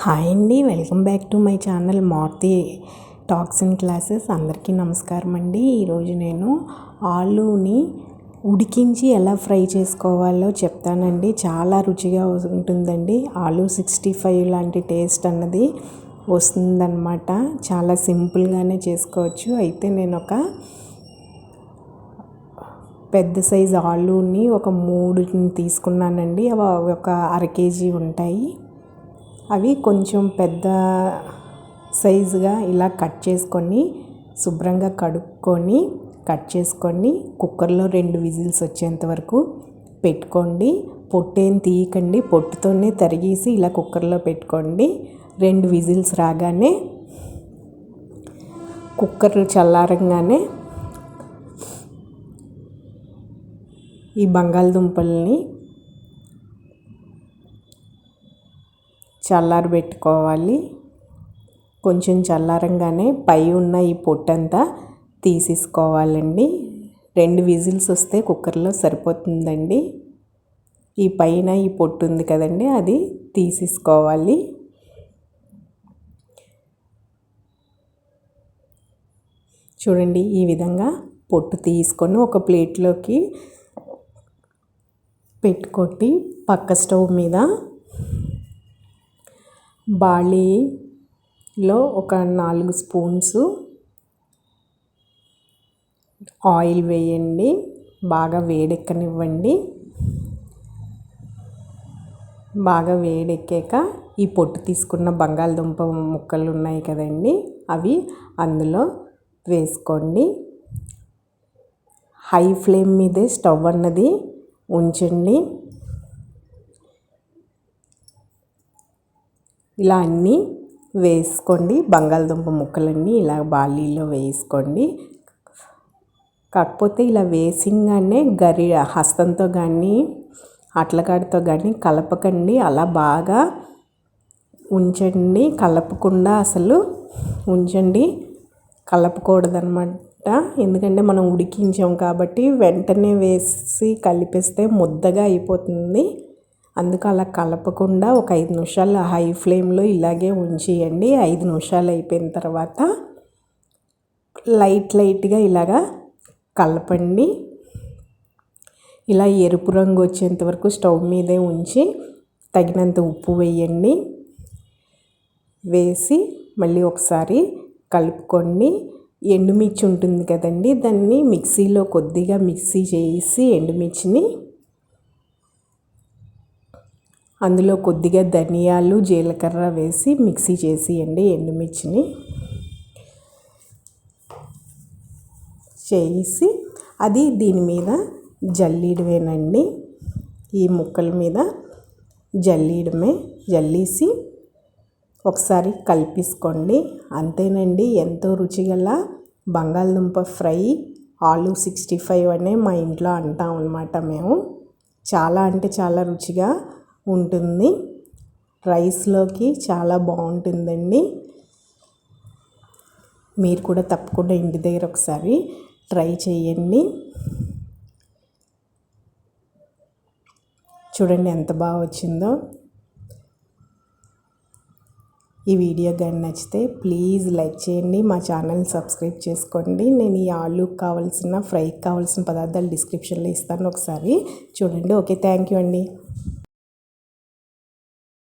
Hi అండి welcome back to my channel Maruti talks and classes. అందరికీ నమస్కారం అండి. ఈరోజు నేను ఆలూని ఉడికించి ఎలా ఫ్రై చేసుకోవాలో చెప్తానండి. చాలా రుచిగా ఉంటుందండి. ఆలూ సిక్స్టీ ఫైవ్ లాంటి టేస్ట్ అన్నది వస్తుందన్నమాట. చాలా సింపుల్గానే చేసుకోవచ్చు. అయితే నేను ఒక పెద్ద సైజు ఆలూని ఒక మూడు తీసుకున్నానండి. అవి ఒక అర కేజీ ఉంటాయి. అవి కొంచెం పెద్ద సైజుగా ఇలా కట్ చేసుకొని శుభ్రంగా కడుక్కొని కట్ చేసుకొని కుక్కర్లో రెండు విజిల్స్ వచ్చేంత వరకు పెట్టుకోండి. పొట్టేం తీయకండి. పొట్టుతోనే తరిగేసి ఇలా కుక్కర్లో పెట్టుకోండి. రెండు విజిల్స్ రాగానే కుక్కర్లు చల్లారంగానే ఈ బంగాళదుంపల్ని చల్లారబెట్టుకోవాలి కొంచెం చల్లారంగానే పై ఉన్న ఈ పొట్టంతా తీసేసుకోవాలండి. రెండు విజిల్స్ వస్తే కుక్కర్లో సరిపోతుందండి. ఈ పైన ఈ పొట్టు ఉంది కదండి అది తీసేసుకోవాలి. చూడండి ఈ విధంగా పొట్టు తీసుకొని ఒక ప్లేట్లోకి పెట్టుకొట్టి పక్క స్టవ్ మీద బార్లీలో ఒక నాలుగు స్పూన్స్ ఆయిల్ వేయండి బాగా వేడెక్కనివ్వండి. బాగా వేడెక్కాక ఈ పొట్టు తీసుకున్న బంగాళదుంప ముక్కలు ఉన్నాయి కదండి అవి అందులో వేసుకోండి. హై ఫ్లేమ్ మీదే స్టవ్ అన్నది ఉంచండి. ఇలా అన్నీ వేసుకోండి. బంగాళదుంప ముక్కలన్నీ ఇలా బాలీలో వేసుకోండి. కాకపోతే ఇలా వేసింగానే గరి హస్తంతో కానీ అట్లకాడితో కానీ కలపకండి. అలా బాగా ఉంచండి. కలపకుండా అసలు ఉంచండి. కలపకూడదనమాట. ఎందుకంటే మనం ఉడికించాం కాబట్టి వెంటనే వేసి కలిపేస్తే ముద్దగా అయిపోతుంది. అందుకు అలా కలపకుండా ఒక ఐదు నిమిషాలు హై ఫ్లేమ్లో ఇలాగే ఉంచేయండి. ఐదు నిమిషాలు అయిపోయిన తర్వాత లైట్ లైట్గా ఇలాగా కలపండి. ఇలా ఎరుపు రంగు వచ్చేంత వరకు స్టవ్ మీదే ఉంచి తగినంత ఉప్పు వేయండి. వేసి మళ్ళీ ఒకసారి కలుపుకొని ఎండుమిర్చి ఉంటుంది కదండి దాన్ని మిక్సీలో కొద్దిగా మిక్సీ చేసి ఎండుమిర్చిని అందులో కొద్దిగా ధనియాలు జీలకర్ర వేసి మిక్సీ చేసియండి ఎండుమిర్చిని. చేసి అది దీని మీద జల్లీడమేనండి. ఈ ముక్కల మీద జల్లీడమే జల్లీసి ఒకసారి కలిపేసుకోండి. అంతేనండి ఎంతో రుచిగల బంగాళదుంప ఫ్రై ఆలు సిక్స్టీ ఫైవ్ అనే మా ఇంట్లో అంటాం అనమాట మేము. చాలా అంటే చాలా రుచిగా ఉంటుంది. రైస్లోకి చాలా బాగుంటుందండి. మీరు కూడా తప్పకుండా ఇంటి దగ్గర ఒకసారి ట్రై చేయండి. చూడండి ఎంత బాగా వచ్చిందో. ఈ వీడియో కానీ నచ్చితే ప్లీజ్ లైక్ చేయండి. మా ఛానల్ సబ్స్క్రైబ్ చేసుకోండి. నేను ఈ ఆలుకి కావాల్సిన ఫ్రైకి కావాల్సిన పదార్థాలు డిస్క్రిప్షన్లో ఇస్తాను. ఒకసారి చూడండి. ఓకే థ్యాంక్ యూ అండి.